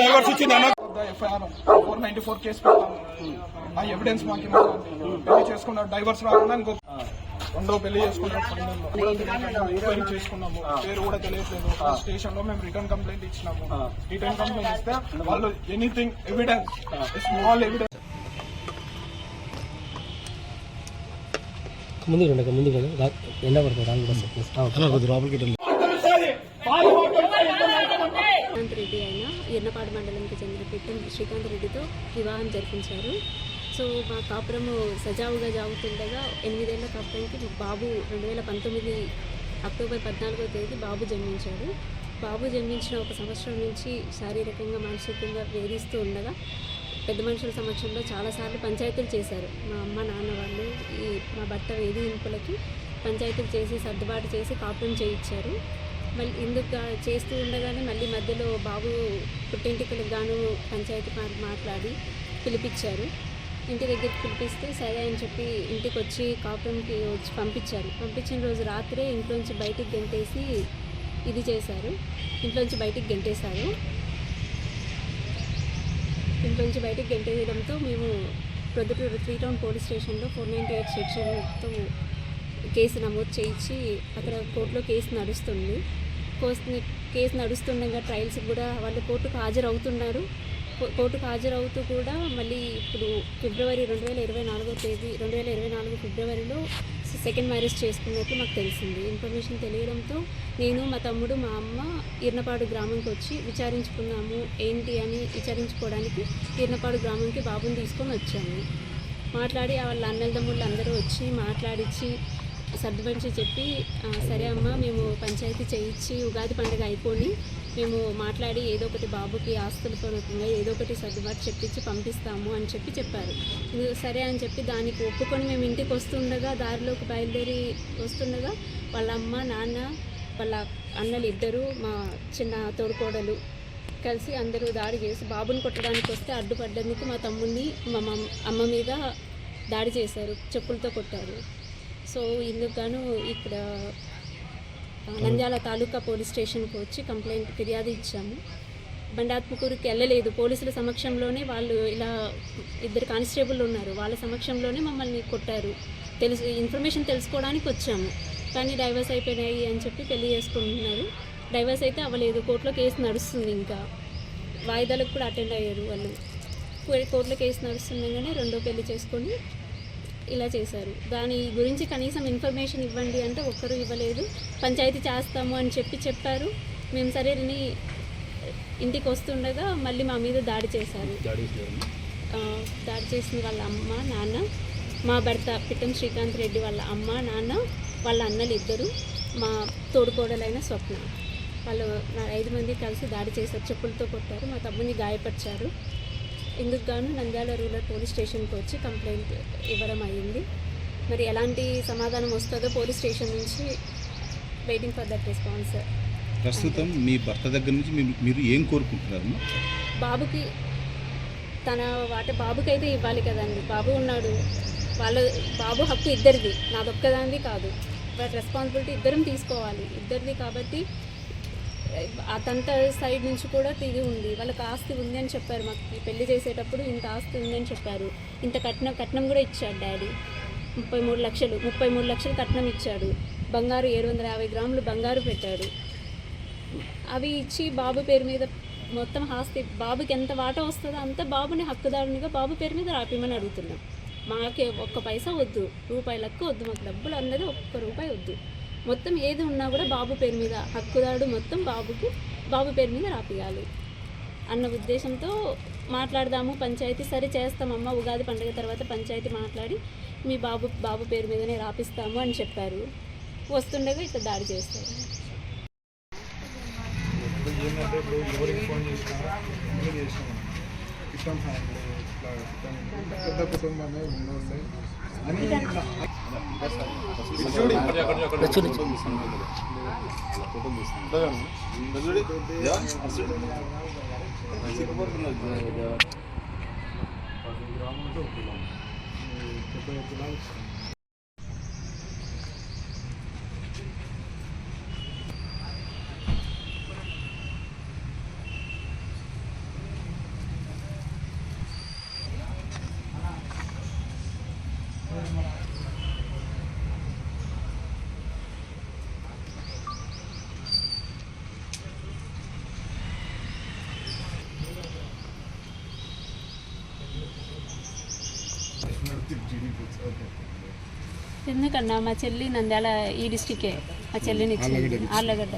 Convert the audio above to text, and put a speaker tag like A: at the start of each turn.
A: Divorce ఇచ్చింది
B: four ninety four case పెట్టాము ఆ ఎవిడెన్స్ మాకు. పెళ్ళి చేసుకున్నాడు డైవర్స్ రాకుండా ఇంకో రెండో పెళ్ళి చేసుకున్నాడు ఎంక్వైరీ చేసుకున్నాము పేరు కూడా తెలియట్లేదు స్టేషన్లో మేము రిటర్న్ కంప్లైంట్ ఇచ్చినాము రిటర్న్ కంప్లైంట్ ఇస్తే వాళ్ళు ఎనీథింగ్ ఎవిడెన్స్ స్మాల్ ఎవిడెన్స్
C: ముందుకు రండి ముందుకు రండి ఎండ పడుతుంది రాంగ్ బస్ లోపలికి
D: శ్రీకాంత్ రెడ్డి అయిన మండలంకి చెందిన పిట్టం శ్రీకాంత్ రెడ్డితో వివాహం జరిపించారు. సో మా కాపురము సజావుగా జాగుతుండగా ఎనిమిదేళ్ళ కాపురానికి బాబు రెండు వేల పంతొమ్మిది అక్టోబర్ పద్నాలుగో తేదీ బాబు జన్మించాడు. బాబు జన్మించిన ఒక సంవత్సరం నుంచి శారీరకంగా మానసికంగా వేధిస్తూ ఉండగా పెద్ద మనుషుల సమక్షంలో చాలాసార్లు పంచాయతీలు చేశారు. మా అమ్మ నాన్న వాళ్ళు ఈ మా భర్త వేధింపులకి పంచాయతీలు చేసి సర్దుబాటు చేసి కాపురం చేయించారు. మళ్ళీ ఇందుకు చేస్తూ ఉండగానే మళ్ళీ మధ్యలో బాబు పుట్టింటికలకు గాను పంచాయతీ మా- మాట్లాడి పిలిపించారు. ఇంటి దగ్గరికి పిలిపిస్తే సరే అని చెప్పి ఇంటికి వచ్చి కాపురంకి వచ్చి పంపించారు. పంపించిన రోజు రాత్రే ఇంట్లోంచి బయటికి గెంటేసి ఇది చేశారు. ఇంట్లోంచి బయటికి గెంటేశారు. ఇంట్లోంచి బయటికి గెంటేయడంతో మేము ప్రొద్దుటూరు త్రీ టౌన్ పోలీస్ స్టేషన్లో ఫోర్ నైంటీ ఎయిట్ సెక్షన్తో కేసు నమోదు చేయించి అక్కడ కోర్టులో కేసు నడుస్తుంది. కేసు నడుస్తుండగా ట్రయల్స్ కూడా వాళ్ళు కోర్టుకు హాజరవుతున్నారు. కోర్టుకు హాజరవుతూ కూడా మళ్ళీ ఇప్పుడు ఫిబ్రవరి రెండు వేల ఇరవై నాలుగో తేదీ రెండు వేల ఇరవై నాలుగు ఫిబ్రవరిలో సెకండ్ మ్యారేజ్ చేసుకున్నట్టు మాకు తెలిసింది. ఇన్ఫర్మేషన్ తెలియడంతో నేను మా తమ్ముడు మా అమ్మ ఇర్నపాడు గ్రామంకి వచ్చి విచారించుకున్నాము. ఏంటి అని విచారించుకోవడానికి ఇర్నపాడు గ్రామంకి బాబుని తీసుకొని వచ్చాము. మాట్లాడి వాళ్ళ అన్నదమ్ముళ్ళు అందరూ వచ్చి మాట్లాడించి సర్దుపంచి చెప్పి సరే అమ్మ మేము పంచాయతీ చేయించి ఉగాది పండుగ అయిపోయి మేము మాట్లాడి ఏదో ఒకటి బాబుకి ఆస్తుల పూర్వకంగా ఏదో ఒకటి సర్దుబాటు చెప్పించి పంపిస్తాము అని చెప్పి చెప్పారు. సరే అని చెప్పి దానికి ఒప్పుకొని మేము ఇంటికి వస్తుండగా దారిలోకి బయలుదేరి వస్తుండగా వాళ్ళ అమ్మ నాన్న వాళ్ళ అన్నలు ఇద్దరు మా చిన్న తోడుకోడలు కలిసి అందరూ దాడి చేసి బాబుని కొట్టడానికి వస్తే అడ్డుపడ్డందుకు మా తమ్ముడిని మా అమ్మ మీద దాడి చేశారు చెప్పులతో కొట్టారు. సో ఇందుకు గాను ఇక్కడ నంద్యాల తాలూకా పోలీస్ స్టేషన్కి వచ్చి కంప్లైంట్ ఫిర్యాదు ఇచ్చాము. బండాత్మకూరుకి వెళ్ళలేదు. పోలీసుల సమక్షంలోనే వాళ్ళు ఇలా ఇద్దరు కానిస్టేబుల్ ఉన్నారు. వాళ్ళ సమక్షంలోనే మమ్మల్ని కొట్టారు. తెలుసు ఇన్ఫర్మేషన్ తెలుసుకోవడానికి వచ్చాము. కానీ డైవర్స్ అయిపోయినాయి అని చెప్పి పెళ్ళి చేసుకుంటున్నారు డైవర్స్ అయితే అవ్వలేదు. కోర్టులో కేసు నడుస్తుంది ఇంకా. వాయిదాలకు కూడా అటెండ్ అయ్యారు వాళ్ళు. కోర్టులో కేసు నడుస్తుండగానే రెండో పెళ్ళి చేసుకొని ఇలా చేశారు. దాని గురించి కనీసం ఇన్ఫర్మేషన్ ఇవ్వండి అంటే ఒక్కరు ఇవ్వలేదు. పంచాయతీ చేస్తాము అని చెప్పి చెప్పారు. మేము సరే ఇంటికి వస్తుండగా మళ్ళీ మా మీద దాడి చేశారు. దాడి చేసిన వాళ్ళ అమ్మ నాన్న మా భర్త పిట్టం శ్రీకాంత్ రెడ్డి వాళ్ళ అమ్మ నాన్న వాళ్ళ అన్నలు ఇద్దరు మా తోడుకోడలైన స్వప్న. వాళ్ళు నా ఐదు మంది కలిసి దాడి చేశారు. చెప్పులతో కొట్టారు. మా తమ్ముని గాయపరిచారు. ఇందుకు గాను నంద్యాల రూరల్ పోలీస్ స్టేషన్కి వచ్చి కంప్లైంట్ ఇవ్వడం అయ్యింది. మరి ఎలాంటి సమాధానం వస్తుందో పోలీస్ స్టేషన్ నుంచి వెయిటింగ్ ఫర్ దట్ రెస్పాన్స్.
A: ప్రస్తుతం మీ భర్త దగ్గర నుంచి మీరు ఏం కోరుకుంటున్నారు
D: బాబుకి తన వాటి బాబుకి అయితే ఇవ్వాలి కదండి. బాబు ఉన్నాడు. వాళ్ళ బాబు హక్కు ఇద్దరిది. నాదొక్కదానిది కాదు. బట్ రెస్పాన్సిబిలిటీ ఇద్దరం తీసుకోవాలి. ఇద్దరిది కాబట్టి అతంతా సైడ్ నుంచి కూడా తిరిగి ఉంది. వాళ్ళకి ఆస్తి ఉంది అని చెప్పారు మాకు. పెళ్ళి చేసేటప్పుడు ఇంత ఆస్తి ఉందని చెప్పారు. ఇంత కట్నం కట్నం కూడా ఇచ్చాడు డాడీ. ముప్పై మూడు లక్షలు ముప్పై మూడు లక్షలు కట్నం ఇచ్చాడు. బంగారు ఏడు వందల యాభై గ్రాములు బంగారు పెట్టాడు. అవి ఇచ్చి బాబు పేరు మీద మొత్తం ఆస్తి బాబుకి ఎంత వాటా వస్తుందో అంత బాబుని హక్కుదారునిగా బాబు పేరు మీద రాపిమని అడుగుతున్నాం. మాకే ఒక్క పైసా వద్దు. రూపాయలకు వద్దు. మాకు డబ్బులు అన్నది ఒక్క రూపాయి వద్దు. మొత్తం ఏది ఉన్నా కూడా బాబు పేరు మీద హక్కుదారుడు మొత్తం బాబుకి బాబు పేరు మీద రాపియాలి అన్న ఉద్దేశంతో మాట్లాడదాము పంచాయతీ సరే చేస్తామమ్మ ఉగాది పండుగ తర్వాత పంచాయతీ మాట్లాడి మీ బాబు బాబు పేరు మీదనే రాపిస్తాము అని చెప్పారు. వస్తుండగా ఇట్లా దాడి చేస్తారు.
B: పెద్ద కుటుంబమే ఉండొస్తాయి అని ఇట్లా ముప్పై తులాలు ఇస్తాం.
D: ఎందుకన్నా మా చెల్లి నంద్యాల ఈ డిస్టికే మా చెల్లిని ఇచ్చింది ఆళ్ళగడ్డ